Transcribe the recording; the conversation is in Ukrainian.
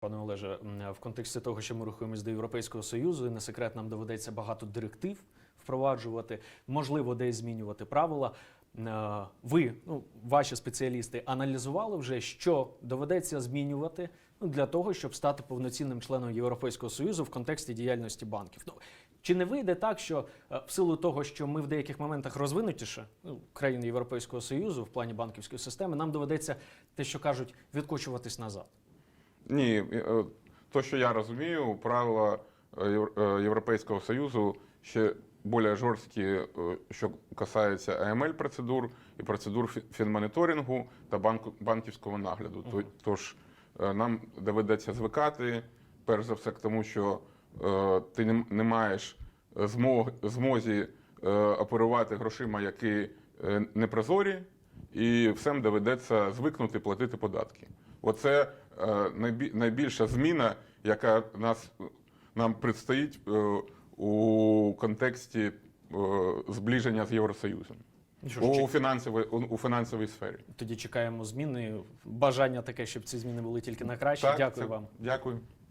Пане Олеже, в контексті того, що ми рухаємось до Європейського Союзу, і не секрет, нам доведеться багато директив впроваджувати, можливо, десь змінювати правила. Е, Ви, ну, ваші спеціалісти, аналізували вже, що доведеться змінювати ну, для того, щоб стати повноцінним членом Європейського Союзу в контексті діяльності банків. Ну, чи не вийде так, що е, в силу того, що ми в деяких моментах розвинутіше, ну, країни Європейського Союзу в плані банківської системи, нам доведеться те, що кажуть, відкочуватись назад? Ні, е, то, що я розумію, правила е, Євр- е, Європейського Союзу ще більш жорсткі, е, що касається AML процедур і процедур фінмоніторингу та банківського нагляду. То- Тож е, нам доведеться звикати, перш за все, к тому, що е, ти не, маєш змозі е, оперувати грошима, які е, непрозорі, і всім доведеться звикнути платити податки. Оце е, найбі- найбільша зміна, яка нас, нам предстоїть е, у контексті е, зближення з Євросоюзом що у фінансовій, у, фінансовій сфері. Тоді чекаємо зміни. Бажання таке, щоб ці зміни були тільки на краще. Дякую це- вам. Дякую.